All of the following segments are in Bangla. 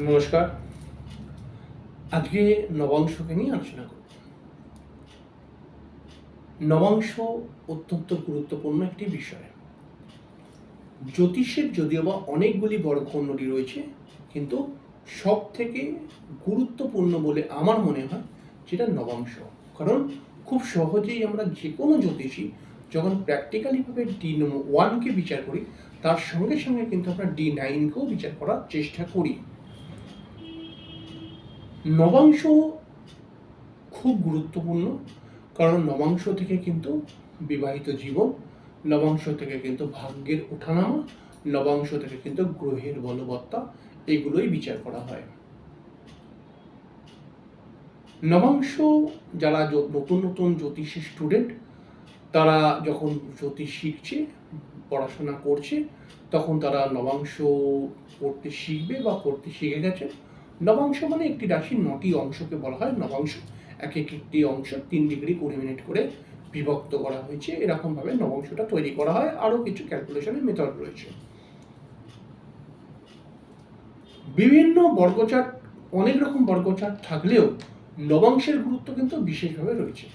নমস্কার। আজকে নবাংশকে নিয়ে আলোচনা করব। নবাংশ অত্যন্ত গুরুত্বপূর্ণ একটি বিষয়। জ্যোতিষের যদিও বা অনেকগুলি বর্গখণ্ডটি রয়েছে, কিন্তু সব থেকে গুরুত্বপূর্ণ বলে আমার মনে হয় যেটা নবাংশ। কারণ খুব সহজেই আমরা যে কোনো জ্যোতিষী যখন প্র্যাকটিক্যালিভাবে ডি ওয়ানকে বিচার করি, তার সঙ্গে সঙ্গে কিন্তু আমরা ডি নাইনকেও বিচার করার চেষ্টা করি। নবাংশ খুব গুরুত্বপূর্ণ, কারণ নবাংশ থেকে কিন্তু বিবাহিত জীবন, নবাংশ থেকে কিন্তু ভাগ্যের ওঠানামা, নবাংশ থেকে কিন্তু গ্রহের বলবত্তা, এগুলোই বিচার করা হয়। নবাংশ যারা নতুন নতুন জ্যোতিষী স্টুডেন্ট তারা যখন জ্যোতিষ শিখছে, পড়াশোনা করছে, তখন তারা নবাংশ পড়তে শিখবে বা পড়তে শিখে গেছে। নবাংশ মানে একটি রাশির নটি অংশকে বলা হয়। নবাংশ এক এক একটি অংশ তিন ডিগ্রি কুড়ি মিনিট করে বিভক্ত করা হয়েছে। এরকমভাবে নবাংশটা তৈরি করা হয়। আরও কিছু ক্যালকুলেশনের মেথড রয়েছে। বিভিন্ন বর্গচাট অনেক রকম বর্গচাট থাকলেও নবাংশের গুরুত্ব কিন্তু বিশেষভাবে রয়েছে।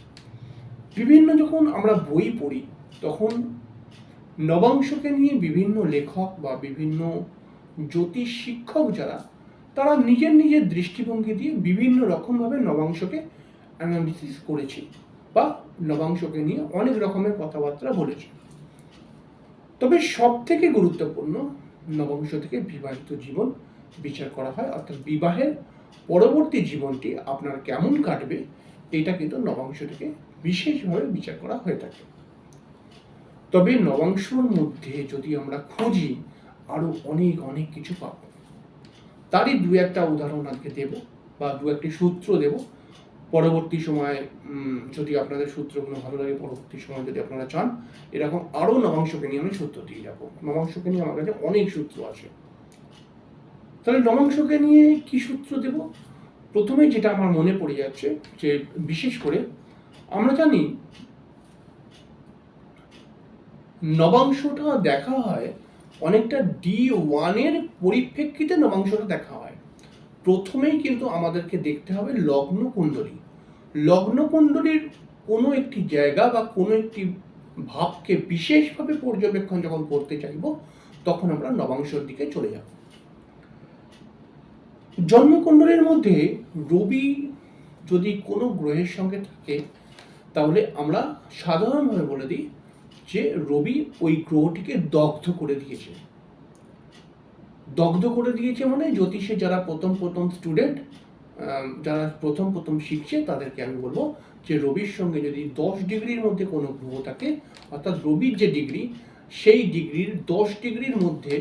বিভিন্ন যখন আমরা বই পড়ি, তখন নবাংশকে নিয়ে বিভিন্ন লেখক বা বিভিন্ন জ্যোতিষ শিক্ষক যারা তারা নিজের নিজের দৃষ্টিভঙ্গি দিয়ে বিভিন্ন রকমভাবে নবাংশকে অ্যানালিসিস করেছে বা নবাংশকে নিয়ে অনেক রকমের কথাবার্তা বলেছে। তবে সব থেকে গুরুত্বপূর্ণ নবাংশ থেকে বিবাহিত জীবন বিচার করা হয়, অর্থাৎ বিবাহের পরবর্তী জীবনটি আপনার কেমন কাটবে, এটা কিন্তু নবাংশ থেকে বিশেষভাবে বিচার করা হয়ে থাকে। তবে নবাংশর মধ্যে যদি আমরা খুঁজি, আরও অনেক অনেক কিছু পাবো। তারই দু একটা উদাহরণ আজকে দেব বা দু একটি সূত্র দেব। পরবর্তী সময় যদি আপনাদের সূত্রগুলো ভালো লাগে, পরবর্তী সময় যদি আপনারা চান, এরকম আরও নবাংশকে নিয়ে আমি সূত্র দিয়ে যাব। নবাংশকে নিয়ে আমার কাছে অনেক সূত্র আছে। তাহলে নবাংশকে নিয়ে কি সূত্র দেব? প্রথমে যেটা আমার মনে পড়ে যাচ্ছে, যে বিশেষ করে আমরা জানি, নবাংশটা দেখা হয় অনেকটা ডি ওয়ানের পরিপ্রেক্ষিতে নবাংশটা দেখা হয়। প্রথমেই কিন্তু আমাদেরকে দেখতে হবে লগ্ন কুণ্ডলী লগ্ন কুণ্ডলীর কোনো একটি জায়গা বা কোনো একটি ভাবকে বিশেষভাবে পর্যবেক্ষণ যখন করতে চাইব, তখন আমরা নবাংশর দিকে চলে যাব। জন্মকুণ্ডলীর মধ্যে রবি যদি কোনো গ্রহের সঙ্গে থাকে, তাহলে আমরা সাধারণভাবে বলে দিই যে রবি ওই গ্রহটিকে দগ্ধ করে দিয়েছে। দগ্ধ করে দিয়েছে মানে জ্যোতিষে যারা প্রথম প্রথম স্টুডেন্ট যারা প্রথম প্রথম শিখছে, তাদেরকে আমি বলব যে রবির সঙ্গে যদি দশ ডিগ্রির মধ্যে কোনো গ্রহ থাকে, অর্থাৎ রবির যে ডিগ্রি, সেই ডিগ্রির দশ ডিগ্রির মধ্যে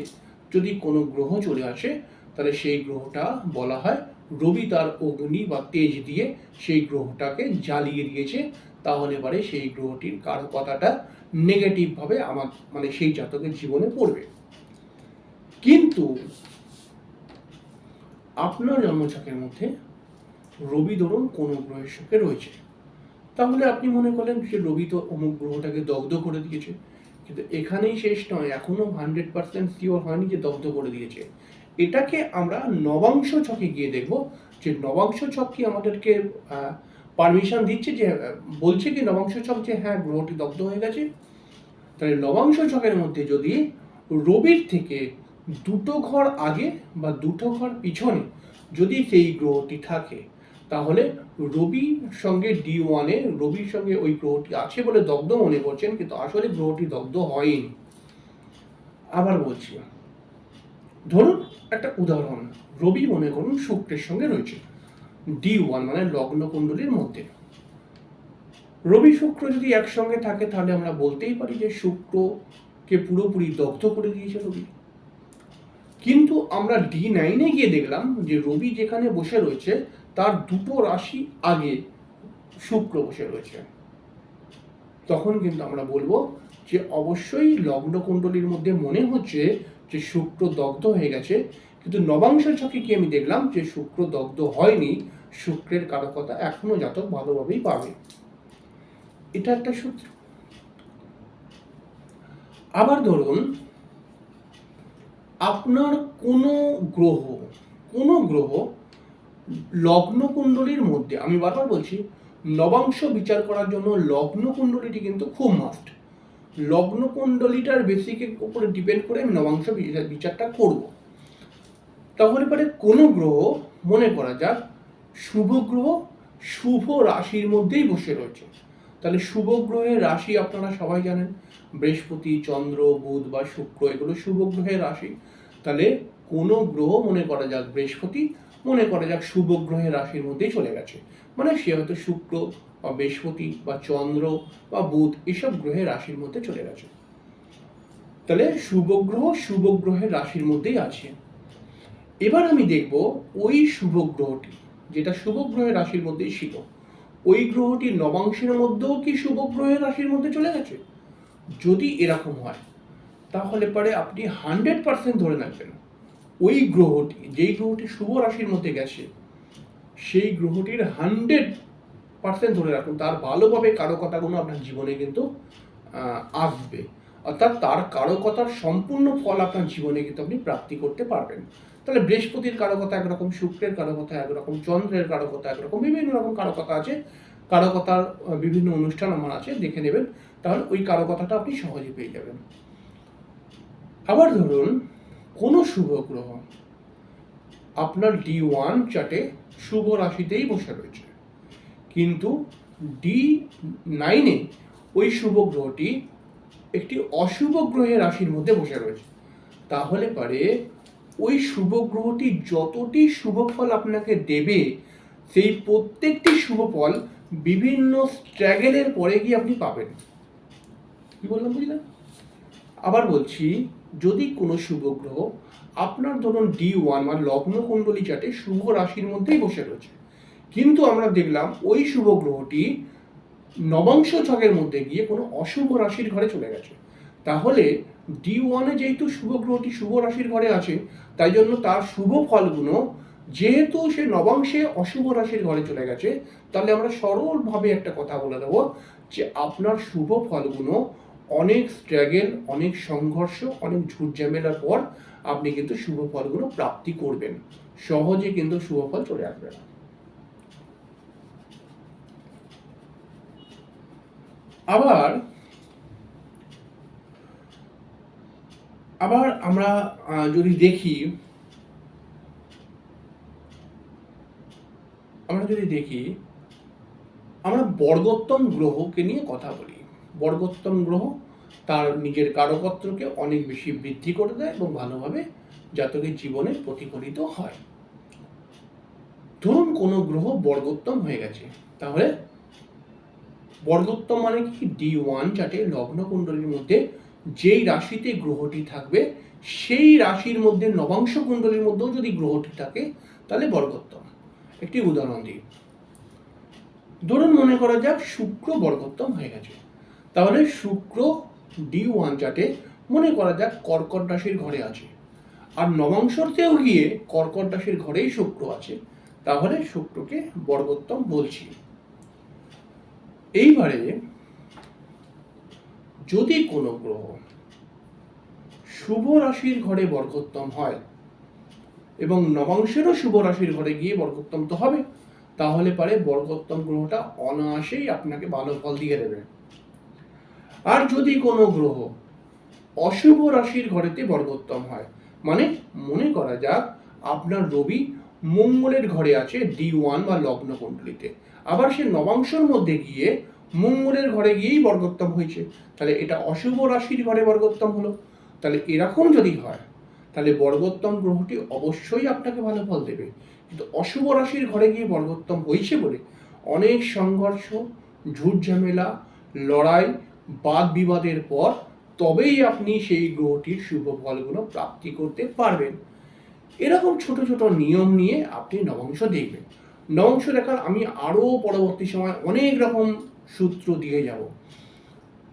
যদি কোনো গ্রহ চলে আসে, তাহলে সেই গ্রহটা বলা হয় রবি তার অগ্নি বা তেজ দিয়ে সেই গ্রহটাকে জ্বালিয়ে দিয়েছে। তাহলে পরে সেই গ্রহটির কারকতাটা নেগেটিভভাবে আমার মানে সেই জাতকের জীবনে পড়বে। কিন্তু আপনার জন্মছকের মধ্যে রবি ধরুন কোন গ্রহের সঙ্গে রয়েছে। তাহলে আপনি মনে করলেন যে রবি তো অমুক গ্রহটাকে দগ্ধ করে দিয়েছে, কিন্তু এখানেই শেষ নয়, এখনও হান্ড্রেড পার্সেন্ট শিওর হয়নি যে দগ্ধ করে দিয়েছে। এটাকে আমরা নবাংশ ছকে গিয়ে দেখব যে নবাংশ ছক কি আমাদেরকে পারমিশন দিচ্ছে যে, বলছে কি নবাংশ ছক যে হ্যাঁ গ্রহটি দগ্ধ হয়ে গেছে। তাহলে নবাংশ ছকের মধ্যে যদি রবির থেকে দুটো ঘর আগে বা দুটো ঘর পিছনে যদি সেই গ্রহটি থাকে, তাহলে রবির সঙ্গে ডি ওয়ানে, রবির সঙ্গে ওই গ্রহটি আছে বলে দগ্ধ মনে করছেন, কিন্তু আসলে গ্রহটি দগ্ধ হয়নি। আবার বলছি, ধরুন একটা উদাহরণ, রবি মনে করুন শুক্রের সঙ্গে রয়েছে। ডি ওয়ান মানে লগ্ন কুণ্ডলীর মধ্যে। রবি শুক্র যদি একসঙ্গে থাকে, তাহলে আমরা বলতেই পারি যে শুক্রকে পুরোপুরি দগ্ধ করে দিয়েছে রবি। কিন্তু আমরা ডি নাইনে গিয়ে দেখলাম যে রবি যেখানে বসে রয়েছে, তার দুটো রাশি আগে শুক্র বসে রয়েছে। তখন কিন্তু আমরা বলব যে অবশ্যই লগ্ন কুণ্ডলীর মধ্যে মনে হচ্ছে যে শুক্র দগ্ধ হয়ে গেছে, কিন্তু নবাংশ ছকে কি আমি দেখলাম যে শুক্র দগ্ধ হয়নি শুক্রের কারকতা এখনও জাতক ভালোভাবেই পাবে। এটা একটা সূত্র। আবার ধরুন, আপনার কোনো গ্রহ কোনো গ্রহ লগ্ন কুণ্ডলীর মধ্যে, আমি বারবার বলছি নবাংশ বিচার করার জন্য লগ্ন কুণ্ডলীটি কিন্তু খুব মাস্ট লগ্ন কুণ্ডলীটার বেসিকের উপরে ডিপেন্ড করে আমি নবাংশ বিচার- বিচারটা করব। তাহলে পরে কোনো গ্রহ, মনে করা যাক শুভ গ্রহ শুভ রাশির মধ্যেই বসে রয়েছে। তাহলে শুভ গ্রহের রাশি আপনারা সবাই জানেন, বৃহস্পতি, চন্দ্র, বুধ বা শুক্র এগুলো শুভ গ্রহের রাশি। তাহলে কোনো গ্রহ মনে করা যাক বৃহস্পতি, মনে করা যাক শুভ গ্রহের রাশির মধ্যেই চলে গেছে। মানে সে হয়তো শুক্র বা বৃহস্পতি বা চন্দ্র বা বুধ এসব গ্রহের রাশির মধ্যে চলে গেছে। তাহলে শুভ গ্রহ শুভ গ্রহের রাশির মধ্যেই আছে। এবার আমি দেখব ওই শুভ গ্রহটি যেটা শুভ গ্রহের রাশির মধ্যেই ছিল। ওই গ্রহটি নবাংশের মধ্যেও কি শুভ গ্রহের রাশির মধ্যে চলে গেছে? যদি এরকম হয়, তাহলে পরে আপনি হান্ড্রেড পার্সেন্ট ধরে রাখবেন। ওই গ্রহটি, যেই গ্রহটি শুভ রাশির মধ্যে গেছে, সেই গ্রহটির হান্ড্রেড পার্সেন্ট ধরে রাখুন। তার ভালোভাবে কারকতাগুলো আপনার জীবনে কিন্তু আসবে। অর্থাৎ তার কারকতার সম্পূর্ণ ফল আপনার জীবনে কিন্তু আপনি প্রাপ্তি করতে পারবেন। তাহলে বৃহস্পতির কারকতা একরকম, শুক্রের কারকতা একরকম, চন্দ্রের কারকতা একরকম, বিভিন্ন রকম কারকতা আছে। কারকতার বিভিন্ন অনুষ্ঠান আমার আছে, দেখে নেবেন। তাহলে ওই কারকতাটা আপনি সহজে পেয়ে যাবেন। আবার ধরুন, কোনো শুভ গ্রহ আপনার ডি ওয়ান চার্টে শুভ রাশিতেই বসে রয়েছে। কিন্তু ডি নাইনে ওই শুভ গ্রহটি একটি অশুভ গ্রহের রাশির মধ্যে বসে রয়েছে। তাহলে পারে ওই শুভ গ্রহটি যতটি শুভ ফল আপনাকে দেবে, সেই প্রত্যেকটি শুভ ফল বিভিন্ন স্ট্র্যাগেলের পরে গিয়ে আপনি পাবেন। কি বললাম বুঝলেন আবার বলছি, যদি কোনো শুভ গ্রহ আপনার ধরুন ডি ওয়ান বা লগ্ন কুণ্ডলী চাটে শুভ রাশির মধ্যেই বসে রয়েছে, কিন্তু আমরা দেখলাম ওই শুভ গ্রহটি নবাংশ ছকের মধ্যে গিয়ে কোনো অশুভ রাশির ঘরে চলে গেছে, তাহলে ডি ওয়ানে যেহেতু শুভ গ্রহটি শুভ রাশির ঘরে আছে, তাই জন্য তার শুভ ফলগুলো যেহেতু সে নবাংশে অশুভ রাশির ঘরে চলে গেছে, তাহলে আমরা সরলভাবে একটা কথা বলে দেবো যে আপনার শুভ ফলগুলো অনেক স্ট্রাগেল অনেক সংঘর্ষ, অনেক ঝুট ঝামেলার পর আপনি কিন্তু শুভ ফলগুলো প্রাপ্তি করবেন। সহজে কিন্তু শুভ ফল চলে আসবে না। আবার আবার আমরা যদি দেখি, আমরা যদি দেখি, আমরা বর্গোত্তম গ্রহকে নিয়ে কথা বলি। বর্গোত্তম গ্রহ তার নিজের কারকত্রকে অনেক বেশি বৃদ্ধি করে দেয় এবং ভালোভাবে জাতকের জীবনে প্রতিফলিত হয়। ধরুন কোনো গ্রহ বর্গোত্তম হয়ে গেছে। তাহলে বর্গোত্তম মানে কি? ডি ওয়ান চার্টে লগ্ন কুণ্ডলীর মধ্যে যেই রাশিতে গ্রহটি থাকবে, সেই রাশির মধ্যে নবাংশ কুণ্ডলীর মধ্যেও যদি গ্রহটি থাকে, তাহলে বর্গোত্তম। একটি উদাহরণ দিই। ধরুন মনে করা যাক শুক্র বর্গোত্তম হয়ে গেছে। তাহলে শুক্র ডি ওয়ান চার্টে মনে করা যাক কর্কট রাশির ঘরে আছে। আর নবাংশতেও গিয়ে কর্কট রাশির ঘরেই শুক্র আছে, তাহলে শুক্রকে বর্গোত্তম বলছি। এইবারে যদি কোনো গ্রহ শুভ রাশির ঘরে বর্গোত্তম হয় এবং নবাংশেরও শুভ রাশির ঘরে গিয়ে বর্গোত্তম তো হবে, তাহলে পারে বর্গোত্তম গ্রহটা অনায়াসেই আপনাকে ভালো ফল দিয়ে দেবে। আর যদি কোনো গ্রহ অশুভ রাশির ঘরেতে বর্গোত্তম হয় মানে মনে করা যাক আপনার রবি মঙ্গলের ঘরে আছে ডি ওয়ান বা লগ্ন কুণ্ডলিতে আবার সে নবাংশর মধ্যে গিয়ে মঙ্গলের ঘরে গিয়েই বর্গোত্তম হয়েছে। তাহলে এটা অশুভ রাশির ঘরে বর্গোত্তম হলো। তাহলে এরকম যদি হয়, তাহলে বর্গোত্তম গ্রহটি অবশ্যই আপনাকে ভালো ফল দেবে। কিন্তু অশুভ রাশির ঘরে গিয়ে বর্গোত্তম হয়েছে বলে অনেক সংঘর্ষ ঝুট ঝামেলা লড়াই বাদ বিবাদের পর তবেই আপনি সেই গ্রহটির শুভ ফলগুলো প্রাপ্তি করতে পারবেন। এরকম ছোট ছোট নিয়ম নিয়ে আপনি নবংশ দেখবেন। নবংশ দেখার আমি আরও পরবর্তী সময় অনেক রকম সূত্র দিয়ে যাব।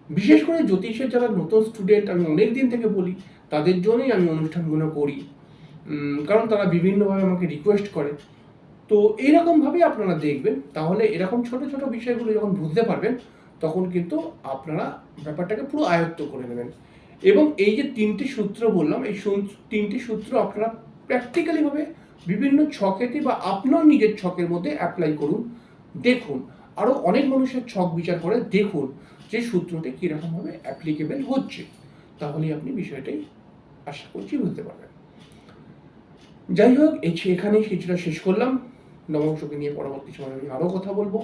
বিশেষ করে জ্যোতিষের যারা নতুন স্টুডেন্ট আমি অনেক দিন থেকে বলি, তাদের জন্যই আমি অনুষ্ঠানগুলো করি। কারণ তারা বিভিন্নভাবে আমাকে রিকোয়েস্ট করে। তো এইরকমভাবেই আপনারা দেখবেন। তাহলে এরকম ছোট ছোট বিষয়গুলো যখন বুঝতে পারবেন, তখন কিন্তু আপনারা ব্যাপারটাকে পুরো আয়ত্ত করে নেবেন। এবং এই যে তিনটি সূত্র বললাম, এই তিনটি সূত্র আপনারা প্র্যাকটিক্যালিভাবে বিভিন্ন ছকেতে বা আপনার নিজের ছকের মধ্যে অ্যাপ্লাই করুন। দেখুন আরও অনেক মানুষের ছক বিচার করে দেখুন যে সূত্রটি কীরকমভাবে অ্যাপ্লিকেবল হচ্ছে। তাহলেই আপনি বিষয়টাই আশা করছি বুঝতে পারবেন। যাই হোক এখানেই কিছুটা শেষ করলাম। নবংশকে নিয়ে পরবর্তী সময় আমি আরও কথা বলব।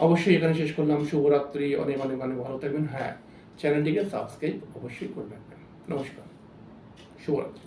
অবশ্যই এখানে শেষ করলাম। শুভরাত্রি, অনেক অনেক অনেক ভালো থাকবেন। হ্যাঁ চ্যানেলটিকে সাবস্ক্রাইব অবশ্যই করে রাখবেন নমস্কার। শুভরাত্রি।